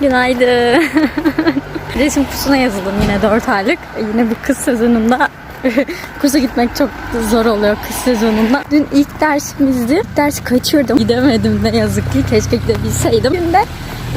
Günaydın. Resim kursuna yazıldım yine 4 aylık. Yine bir kız sezonunda kursa gitmek çok zor oluyor kız sezonunda. Dün ilk dersimizdi. Ders kaçırdım. Gidemedim ne yazık ki. Keşke gidebilseydim. Dün de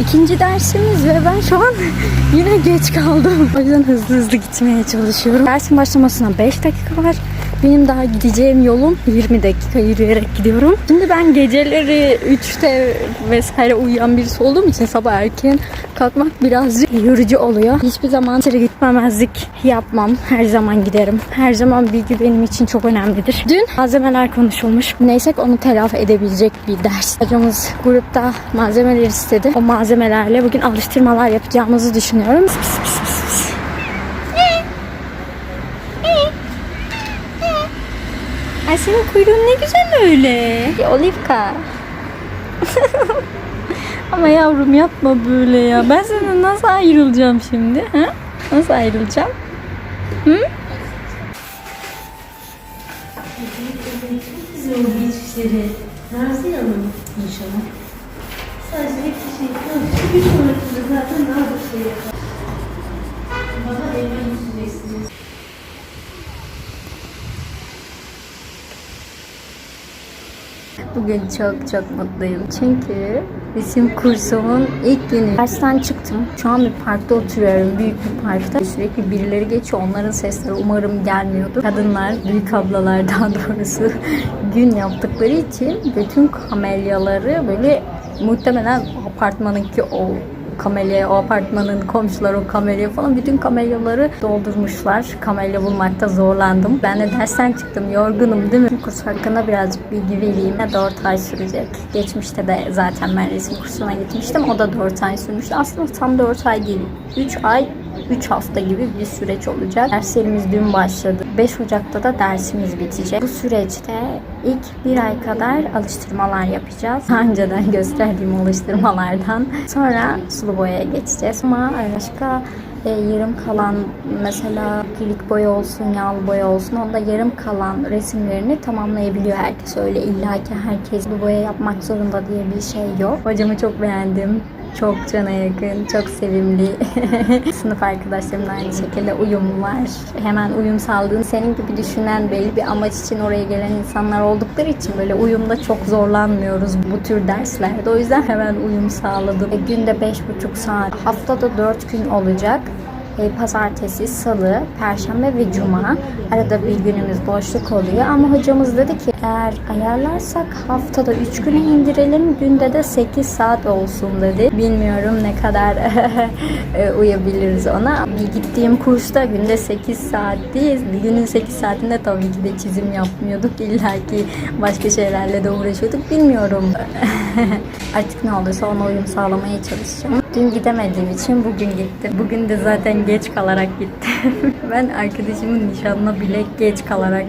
ikinci dersimiz ve ben şu an yine geç kaldım. O yüzden hızlı hızlı gitmeye çalışıyorum. Dersin başlamasına 5 dakika var. Benim daha gideceğim yolum 20 dakika yürüyerek gidiyorum. Şimdi ben geceleri 3'te vesaire uyuyan birisi olduğum için sabah erken kalkmak birazcık yorucu oluyor. Hiçbir zaman içeri gitmemezlik yapmam. Her zaman giderim. Her zaman bilgi benim için çok önemlidir. Dün malzemeler konuşulmuş. Neysek onu telafi edebilecek bir ders. Hocamız grupta malzemeler istedi. O malzemelerle bugün alıştırmalar yapacağımızı düşünüyorum. Pıs pıs pıs Ay senin kuyruğun ne güzel öyle. Olivka. Ama yavrum yapma böyle ya. Ben senden nasıl ayrılacağım şimdi? Ha? Nasıl ayrılacağım? Hı? O geçişleri. Naziye Hanım inşallah. Sadece bir kişi yapıyor. Bir sonrakinde zaten daha da şey yapar. Bana Bugün çok çok mutluyum. Çünkü resim kursumun ilk günü. Dersten çıktım. Şu an bir parkta oturuyorum. Büyük bir parkta. Sürekli birileri geçiyor. Onların sesleri umarım gelmiyordu. Kadınlar, büyük ablalar daha doğrusu gün yaptıkları için bütün kamelyaları böyle muhtemelen apartmanınki o kamelya, o apartmanın komşuları o kamelya falan bütün kamelyaları doldurmuşlar. Kamelya bulmakta zorlandım. Ben de dersten çıktım. Yorgunum değil mi? Kurs hakkında birazcık bilgi vereyim. 4 ay sürecek. Geçmişte de zaten ben resim kursuna gitmiştim. O da 4 ay sürmüştü. Aslında tam 4 ay değil. 3 ay 3 hafta gibi bir süreç olacak. Derslerimiz dün başladı. 5 Ocak'ta da dersimiz bitecek. Bu süreçte ilk bir ay kadar alıştırmalar yapacağız. Daha önceden gösterdiğim alıştırmalardan. Sonra sulu boyaya geçeceğiz. Ama başka e, yarım kalan mesela akrilik boya olsun, yağlı boya olsun onda yarım kalan resimlerini tamamlayabiliyor herkes. Öyle illaki herkes bu boya yapmak zorunda diye bir şey yok. Hocamı çok beğendim. Çok cana yakın, çok sevimli. Sınıf arkadaşlarımla aynı şekilde uyumlular. Hemen uyum sağladığın, senin gibi düşünen belli bir amaç için oraya gelen insanlar oldukları için böyle uyumda çok zorlanmıyoruz bu tür derslerde. O yüzden hemen uyum sağladım. E, günde 5,5 saat, haftada 4 gün olacak. E, pazartesi, salı, perşembe ve cuma. Arada bir günümüz boşluk oluyor. Ama hocamız dedi ki eğer ayarlarsak haftada 3 güne indirelim. Günde de 8 saat olsun dedi. Bilmiyorum ne kadar e, uyabiliriz ona. Bir gittiğim kursta günde 8 saat değil. Günün 8 saatinde tabii ki de çizim yapmıyorduk. İlla ki başka şeylerle de uğraşıyorduk. Bilmiyorum. Artık ne olursa ona uyum sağlamaya çalışacağım. Dün gidemediğim için bugün gittim. Bugün de zaten geç kalarak gittim. ben arkadaşımın nişanına bile geç kalarak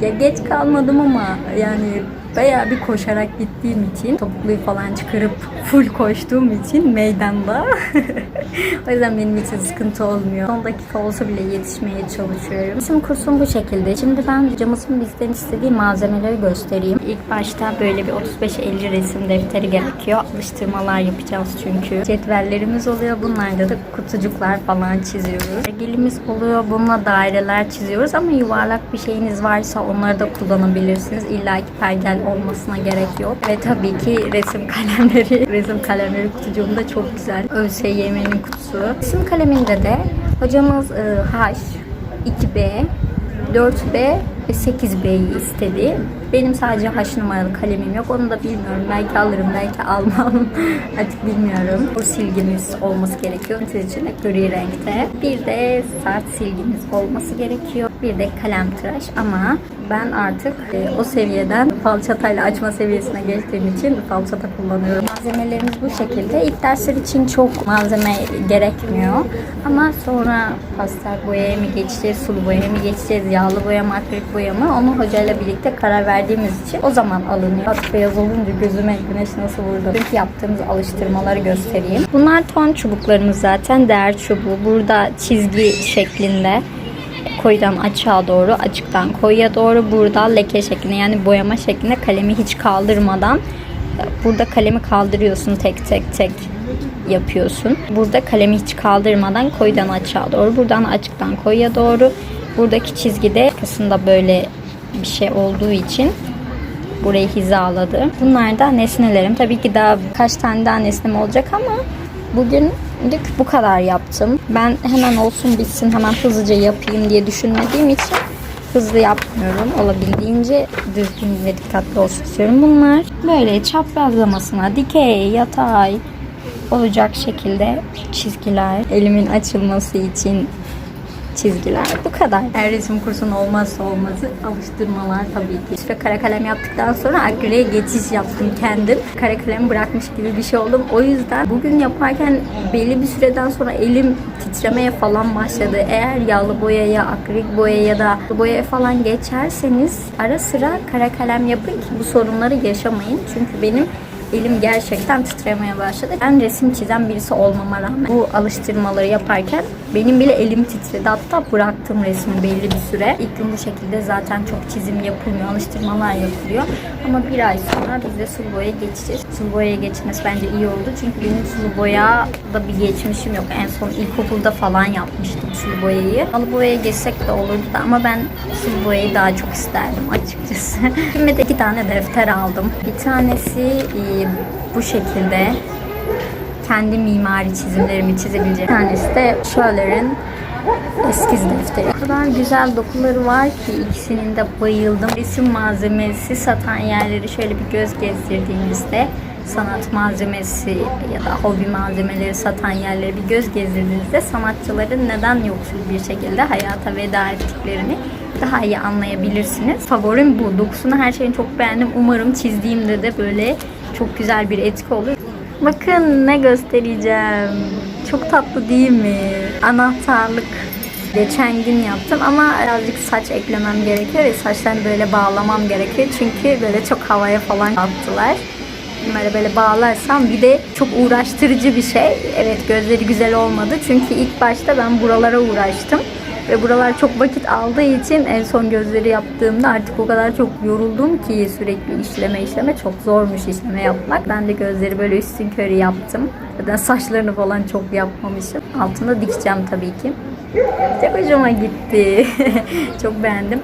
ya geç kalmadım ama yani bayağı bir koşarak gittiğim için topukluyu falan çıkarıp full koştuğum için meydanda o yüzden benim için sıkıntı olmuyor. Son dakika olsa bile yetişmeye çalışıyorum. Resim kursum bu şekilde. Şimdi ben hocamızın bizden istediği malzemeleri göstereyim. İlk başta böyle bir 35-50 resim defteri gerekiyor. Alıştırmalar yapacağız çünkü. Cetvellerimiz oluyor. Bunlarda da kutucuklar falan çiziyoruz. Dergilimiz oluyor. Bununla daireler çiziyoruz ama yuvarlak bir şeyiniz varsa onları da kullanabilirsiniz. İlla ki pergel olmasına gerek yok. Ve tabii ki resim kalemleri. resim kalemleri kutucuğumda çok güzel. ÖSYM'nin kutusu. Resim kaleminde de hocamız e, H, 2B, 4B ve 8B'yi istedi. Benim sadece H numaralı kalemim yok. Onu da bilmiyorum. Belki alırım, belki almam. Artık bilmiyorum. Bu silgimiz olması gerekiyor. Seçenek gri renkte. Bir de saat silgimiz olması gerekiyor. Bir de kalem tıraş ama ben artık e, o seviyeden falçatayla açma seviyesine geçtiğim için falçata kullanıyorum. Malzemelerimiz bu şekilde. İlk dersler için çok malzeme gerekmiyor. Ama sonra pastel boyaya mı geçeceğiz, sulu boyaya mı geçeceğiz, yağlı boya mı, akrilik boya mı onu hocayla birlikte karar verdiğimiz için o zaman alınıyor. Bak beyaz olunca gözüme güneş nasıl vurdu. Çünkü yaptığımız alıştırmaları göstereyim. Bunlar ton çubuklarımız zaten. Değer çubuğu. Burada çizgi şeklinde koyudan açığa doğru, açıktan koyuya doğru burada leke şeklinde yani boyama şeklinde kalemi hiç kaldırmadan burada kalemi kaldırıyorsun tek tek tek yapıyorsun. Burada kalemi hiç kaldırmadan koyudan açığa doğru, buradan açıktan koyuya doğru. Buradaki çizgide kısımda böyle bir şey olduğu için burayı hizaladı. Bunlar da nesnelerim. Tabii ki daha kaç tane daha nesnem olacak ama bugünlük bu kadar yaptım. Ben hemen olsun bitsin hemen hızlıca yapayım diye düşünmediğim için hızlı yapmıyorum. Olabildiğince düzgün ve dikkatli olsun istiyorum. Bunlar böyle çaprazlamasına dikey, yatay olacak şekilde çizgiler. Elimin açılması için çizgiler. Bu kadar. Her resim kursunun olmazsa olmazı alıştırmalar tabii ki. İşte kara kalem yaptıktan sonra akrileye geçiş yaptım kendim. Kara kalem bırakmış gibi bir şey oldum. O yüzden bugün yaparken belli bir süreden sonra elim titremeye falan başladı. Eğer yağlı boyaya, akrilik boyaya ya da boyaya falan geçerseniz ara sıra kara kalem yapın ki bu sorunları yaşamayın. Çünkü benim elim gerçekten titremeye başladı. Ben resim çizen birisi olmama rağmen bu alıştırmaları yaparken benim bile elim titredi. Hatta bıraktım resmi belli bir süre. İlk gün bu şekilde zaten çok çizim yapılmıyor, alıştırmalar yapılıyor. Ama bir ay sonra biz de sulu boya geçeceğiz. Sulu boyaya geçmesi bence iyi oldu. Çünkü benim sulu boya da bir geçmişim yok. En son ilkokulda falan yapmıştım sulu boyayı. Halı boyaya geçsek de olurdu da ama ben sulu boyayı daha çok isterdim açıkçası. Şimdi de iki tane defter aldım. Bir tanesi e, bu şekilde kendi mimari çizimlerimi çizebileceğim. Bir tanesi de Schöller'in eskiz defteri. O kadar güzel dokuları var ki ikisinin de bayıldım. Resim malzemesi satan yerleri şöyle bir göz gezdirdiğinizde sanat malzemesi ya da hobi malzemeleri satan yerleri bir göz gezdirdiğinizde sanatçıların neden yoksul bir şekilde hayata veda ettiklerini daha iyi anlayabilirsiniz. Favorim bu. Dokusunu her şeyini çok beğendim. Umarım çizdiğimde de böyle çok güzel bir etki olur. Bakın ne göstereceğim. Çok tatlı değil mi? Anahtarlık. Geçen gün yaptım ama birazcık saç eklemem gerekiyor ve saçlarını böyle bağlamam gerekiyor. Çünkü böyle çok havaya falan attılar. Bunları böyle bağlarsam bir de çok uğraştırıcı bir şey. Evet gözleri güzel olmadı. Çünkü ilk başta ben buralara uğraştım. Ve buralar çok vakit aldığı için en son gözleri yaptığımda artık o kadar çok yoruldum ki sürekli işleme işleme çok zormuş işleme yapmak. Ben de gözleri böyle üstün körü yaptım. Zaten saçlarını falan çok yapmamışım. Altında dikeceğim tabii ki. Çok hoşuma gitti. çok beğendim.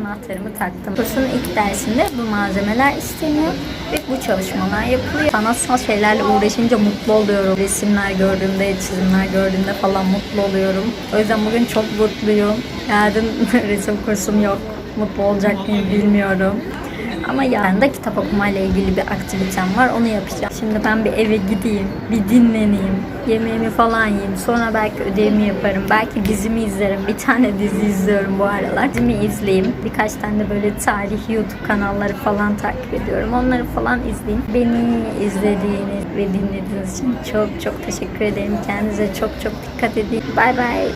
Anahtarımı taktım. Kursun ilk dersinde bu malzemeler isteniyor ve bu çalışmalar yapılıyor. Sanatsal şeylerle uğraşınca mutlu oluyorum. Resimler gördüğümde, çizimler gördüğümde falan mutlu oluyorum. O yüzden bugün çok mutluyum. Yarın resim kursum yok. Mutlu olacak mıyım bilmiyorum. Ama yarın da kitap okumayla ilgili bir aktivitem var. Onu yapacağım. Şimdi ben bir eve gideyim. Bir dinleneyim. Yemeğimi falan yiyeyim. Sonra belki ödevimi yaparım. Belki dizimi izlerim. Bir tane dizi izliyorum bu aralar. Dizimi izleyeyim. Birkaç tane de böyle tarih YouTube kanalları falan takip ediyorum. Onları falan izleyeyim. Beni izlediğiniz ve dinlediğiniz için çok çok teşekkür ederim. Kendinize çok çok dikkat edin. Bay bay.